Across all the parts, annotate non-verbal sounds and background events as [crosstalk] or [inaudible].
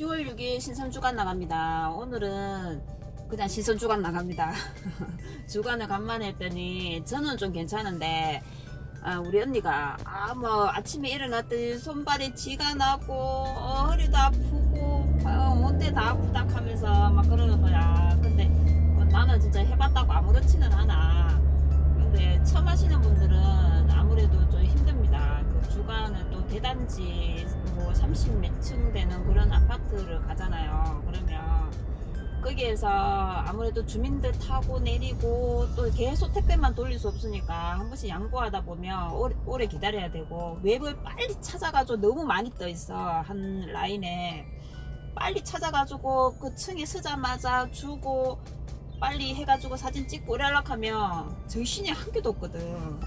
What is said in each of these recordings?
10월 6일 신선 주간 나갑니다. 오늘은 그냥 신선 주간 나갑니다. [laughs] 주간을 간만에 했더니 저는 좀 괜찮은데 아, 우리 언니가 아 뭐 아침에 일어났더니 손발이 쥐가 나고 어, 허리도 아프고 어, 온데 다 아프다 하면서 막 그러는 거야. 근데 어, 나는 진짜 해봤다고 아무렇지는 않아. 근데 처음 하시는 분들은 아무래도 좀 힘듭니다. 그 주간은 또 대단지 뭐 30몇층 되는 그런 아파트를 가잖아요. 그러면 거기에서 아무래도 주민들 타고 내리고 또 계속 택배만 돌릴 수 없으니까 한 번씩 양보하다 보면 오래, 오래 기다려야 되고 웹을 빨리 찾아가지고 너무 많이 떠 있어 한 라인에 빨리 찾아가지고 그 층에 서자마자 주고 빨리 해가지고 사진 찍고 이러려고 하면 정신이 한 개도 없거든.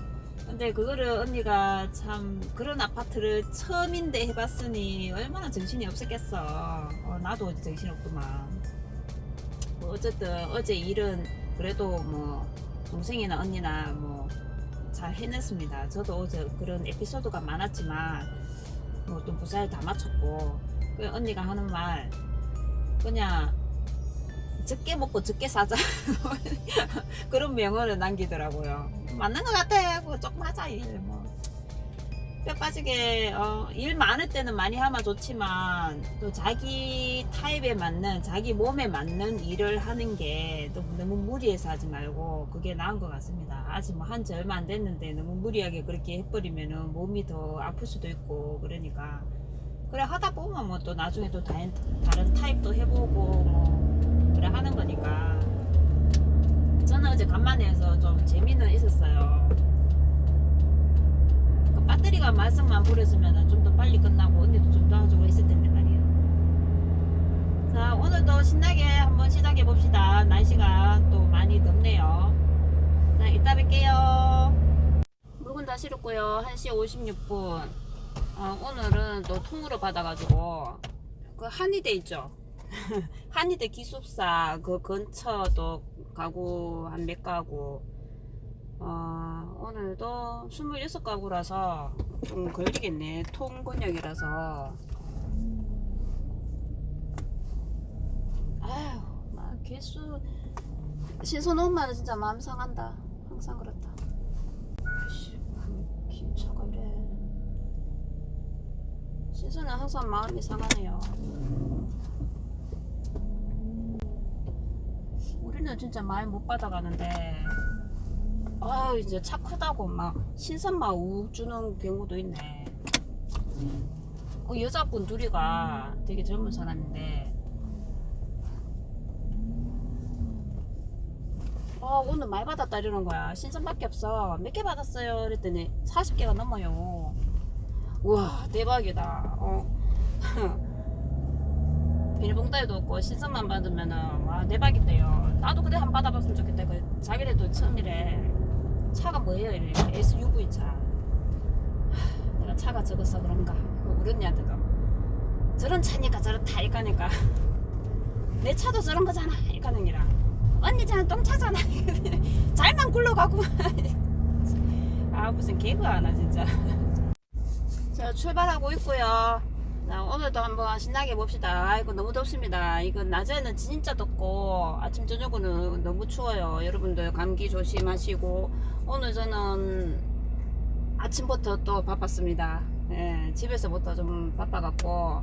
근데 그거를 언니가 참 그런 아파트를 처음인데 해봤으니 얼마나 정신이 없었겠어. 어, 나도 어제 정신 없구만. 뭐 어쨌든 어제 일은 그래도 뭐 동생이나 언니나 뭐 잘 해냈습니다. 저도 어제 그런 에피소드가 많았지만 뭐또 무사히 다 마쳤고 그 언니가 하는 말 그냥 적게 먹고 적게 사자 [laughs] 그런 명언을 남기더라고요. 맞는 것 같아. 뭐 조금 하자 일 뭐. 뼈 빠지게 어, 일 많을 때는 많이 하면 좋지만 또 자기 타입에 맞는 자기 몸에 맞는 일을 하는 게 너무, 너무 무리해서 하지 말고 그게 나은 것 같습니다. 아직 뭐 한지 얼마 안 됐는데 너무 무리하게 그렇게 해버리면은 몸이 더 아플 수도 있고 그러니까 그래 하다 보면 뭐 또 나중에 또 다른, 다른 타입도 해보고 뭐 그래 하는 거니까 저는 어제 간만에 해서 좀 재미는 있었어요. 그 배터리가 말썽만 부렸으면 좀 더 빨리 끝나고 언니도 좀 도와주고 했을 텐데 말이에요. 자 오늘도 신나게 한번 시작해 봅시다. 날씨가 또 많이 덥네요. 자 이따 뵐게요. 물건 다 실었고요. 1시 56분. 어, 오늘은 또 통으로 받아가지고 그 한의대 있죠. [laughs] 한의대 기숙사 그 근처도 가구 한 몇 가구 어, 오늘도 26가구라서 좀 걸리겠네. 통근역이라서. 아휴 막 개수 신선 엄마는 진짜 마음 상한다. 항상 그렇다 아이씨 기차가 이래 신선은 항상 마음이 상하네요. 우리는 진짜 많이 못 받아가는데 아 이제 차 크다고 막 신선만 우 주는 경우도 있네. 어, 여자분 둘이가 되게 젊은 사람인데 아 오늘 많이 받았다 이러는 거야. 신선밖에 없어. 몇 개 받았어요? 그랬더니 40개가 넘어요 우와 대박이다 어. [laughs] 비닐봉다에도 없고 신선만 받으면은 와 대박인데요. 나도 그래 한번 받아봤으면 좋겠다. 그 자기네도 처음이래. 차가 뭐예요? 이래. SUV 차. 하, 내가 차가 적어서 그런가. 그 우리 언니한테도 저런 차니까 저렇다 이까니까 [laughs] 내 차도 저런 거잖아 이까는 기라 언니 차는 똥차잖아 [laughs] 잘만 굴러가고 아 무슨 개그 하나 진짜 자 출발하고 있고요 자, 오늘도 한번 신나게 봅시다. 아이고, 너무 덥습니다. 이건 낮에는 진짜 덥고, 아침, 저녁은 너무 추워요. 여러분들 감기 조심하시고, 오늘 저는 아침부터 또 바빴습니다. 예, 집에서부터 좀 바빠갖고,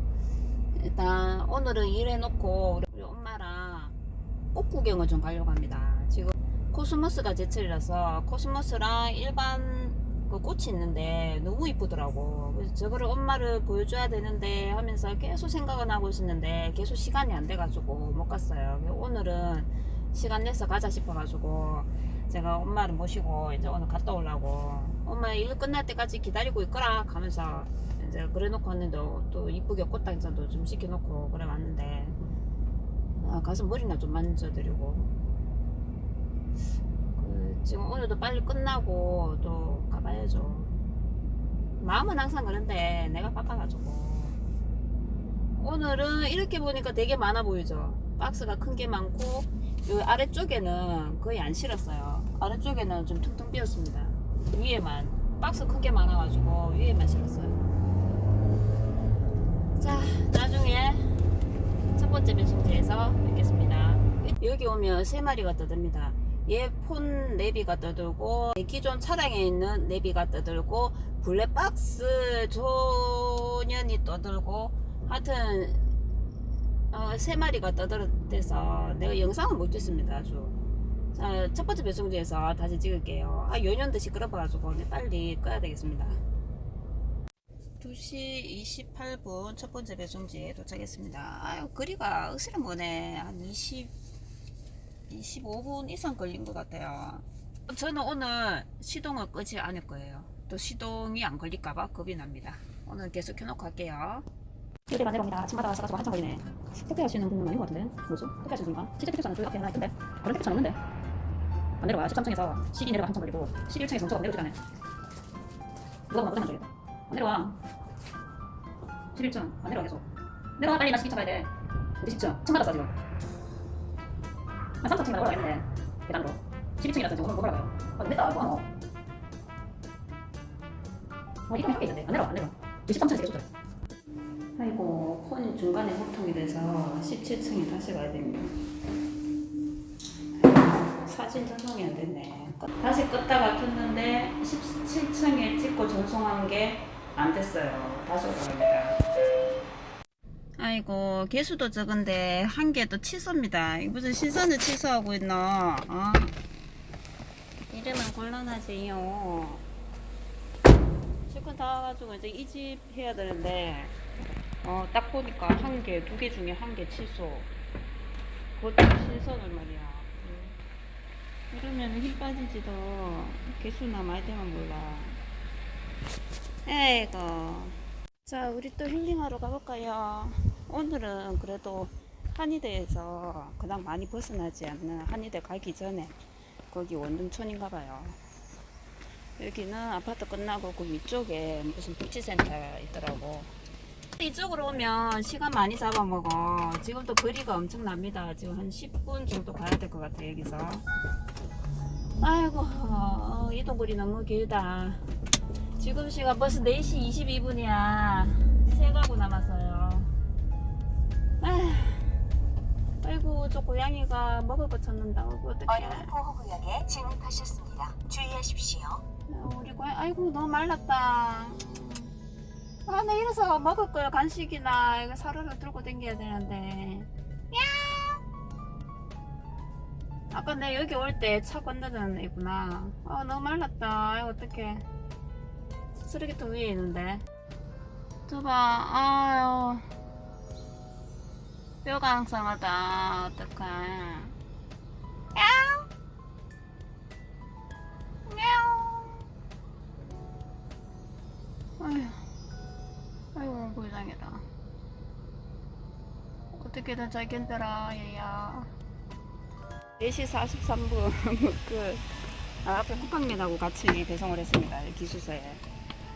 일단 오늘은 일해놓고, 우리 엄마랑 꽃 구경을 좀 가려고 합니다. 지금 코스모스가 제철이라서, 코스모스랑 일반 그 꽃이 있는데 너무 이쁘더라고. 그래서 저거를 엄마를 보여줘야 되는데 하면서 계속 생각은 하고 있었는데 계속 시간이 안 돼가지고 못 갔어요. 오늘은 시간 내서 가자 싶어가지고 제가 엄마를 모시고 이제 오늘 갔다 오려고 엄마 일 끝날 때까지 기다리고 있거라 하면서 이제 그래 놓고 왔는데 또 이쁘게 꽃당장도 좀 시켜놓고 그래 왔는데 아, 가서 머리나 좀 만져드리고 그 지금 오늘도 빨리 끝나고 또가 봐야죠. 마음은 항상 그런데 내가 바빠가지고 오늘은 이렇게 보니까 되게 많아 보이죠. 박스가 큰 게 많고 요 아래쪽에는 거의 안 실었어요. 아래쪽에는 좀 퉁퉁 비었습니다. 위에만 박스 큰 게 많아가지고 위에만 실었어요. 자 나중에 번째 배송지에서 뵙겠습니다. 여기 오면 세 마리가 떠듭니다. 얘 폰 내비가 떠들고 기존 차량에 있는 내비가 떠들고 블랙박스 조년이 떠들고 하여튼 어, 세 마리가 떠들어서 내가 영상을 못 찍습니다 아주. 자, 첫 번째 배송지에서 다시 찍을게요. 아 연연도 시끄러워가지고 빨리 꺼야 되겠습니다. 2시 28분 첫 번째 배송지에 도착했습니다. 아유 거리가 으스름 거네. 한 20, 25분 이상 걸린 것 같아요 저는 오늘 시동을 끄지 않을 거예요 또 시동이 안 걸릴까봐 겁이 납니다 오늘 계속 켜놓고 할게요 여기가 내려옵니다. 아침마다 와서 한참 걸리네. 택배 하시는 분은 아닌 것 같은데? 뭐죠? 택배 하시는 분인가? 실제 택배차는 저기 앞에 하나 있던데? 다른 택배차는 없는데? 안 내려와. 13층에서 CD 내려가 한참 걸리고 11층에서 정차가 내려오지가 않네. 누가 보면 고장난 쪽이다. 안 내려와. 11층. 안 내려와 계속. 내려와 빨리 나 시기 차가야 돼. 어디 10층? 층 받았어 지금. 한 3, 4층이나 올라가겠네. 계단으로. 12층이라서 지금 못 올라가요. 아, 늦다. 뭐 하노? 어, 이거 몇개 있는데. 안 내려와, 안 내려와. 13층에서 계속 돼. 아이고 폰이 중간에 호통이 돼서 17층에 다시 가야 됩니다 사진 전송이 안 됐네 다시 껐다가 켰는데 17층에 찍고 전송한 게 안 됐어요 다시 올라갑니다 아이고 개수도 적은데 한 개 또 취소입니다 무슨 시선을 취소하고 있나 어? 이러면 곤란하지요 실컷 다 와가지고 이제 이 집 해야 되는데 어, 딱 보니까 한 개, 두 개 중에 한 개 취소. 그것도 신선을 말이야. 음. 이러면 힘 빠지지도 개수나 많이 되면 몰라. 에이고. 자, 우리 또 힐링하러 가볼까요? 오늘은 그래도 한의대에서 그냥 많이 벗어나지 않는 한의대 가기 전에 거기 원룸촌인가 봐요. 여기는 아파트 끝나고 그 위쪽에 무슨 복지센터 있더라고. 이쪽으로 오면 시간 많이 잡아먹어. 지금 또 거리가 엄청납니다. 지금 한 10분 정도 가야 될 것 같아, 여기서. 아이고, 어, 이동 거리 너무 길다. 지금 시간 벌써 4시 22분이야. 세 가구 남았어요. 아이고, 저 고양이가 먹을 거 찾는다. 어떡해 어린이 보호구역에 진입하셨습니다. 주의하십시오. 우리 고양 아이고, 너무 말랐다. 아, 나 이래서 먹을 걸 간식이나 이거 사료를 들고 다녀야 되는데. 야! 아까 내 여기 올 때 차 건너던 애구나. 아, 너무 말랐다. 이거 어떡해. 쓰레기통 위에 있는데. 저봐, 아유. 뼈가 항상하다. 어떡해. 야우! 야우! 아휴. 아이고 불쌍해라 어떻게든 잘 견뎌라 얘야 4시 43분 [laughs] 그 아, 앞에 쿠팡맨하고 같이 배송을 했습니다 기수서에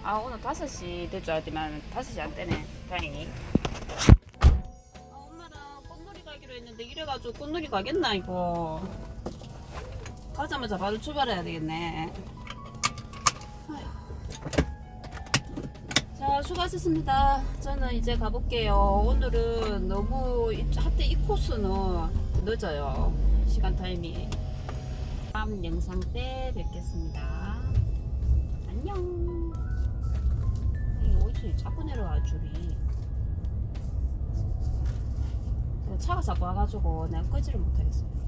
아 오늘 5시 될 줄 알았더만 5시 안 되네 다행히 했는데 이래가지고 꽃놀이 가겠나 이거 가자마자 바로 출발해야 되겠네 자, 수고하셨습니다. 저는 이제 가볼게요. 오늘은 너무, 이- 하여튼 이 코스는 늦어요. 시간 타임이. 다음 영상 때 뵙겠습니다. 안녕. 이 어디서 자꾸 내려와, 줄이. 차가 자꾸 와가지고 내가 끄지를 못하겠어요.